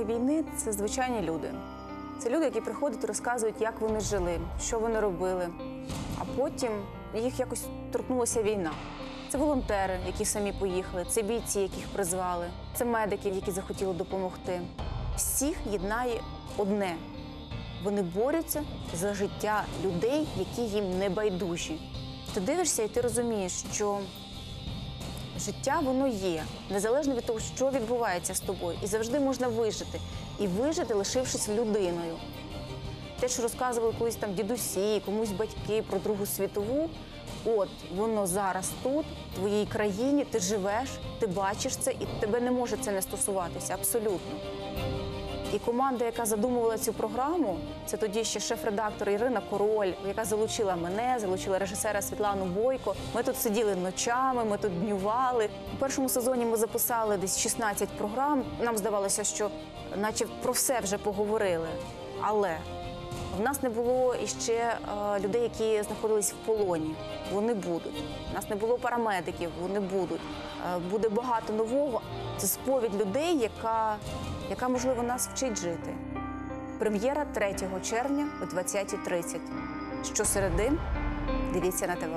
перемоги війни це звичайні люди. Це люди, які приходять і розказують, як вони жили, що вони робили. А потім їх якось торкнулася війна. Це волонтери, які самі поїхали, це бійці, яких призвали, це медики, які захотіли допомогти. Всіх єднає одне: вони борються за життя людей, які їм не байдужі. Ти дивишся і ти розумієш, що життя воно є, незалежно від того, що відбувається з тобою, і завжди можна вижити. І вижити, лишившись людиною. Те, що розказували колись там дідусі, комусь батьки про Другу світову, от воно зараз тут, в твоїй країні, ти живеш, ти бачиш це, і тебе не може це не стосуватися абсолютно. І команда, яка задумувала цю програму, це тоді ще шеф-редактор Ірина Король, яка залучила мене, залучила режисера Світлану Бойко. Ми тут сиділи ночами, ми тут днювали. У першому сезоні ми записали десь 16 програм. Нам здавалося, що наче про все вже поговорили. Але в нас не було іще е, людей, які знаходились в полоні. Вони будуть. У нас не було парамедиків, вони будуть. Е, буде багато нового. Це сповідь людей, яка, яка можливо нас вчить жити. Прем'єра 3 червня о 20.30. Щосереди дивіться на ТВ.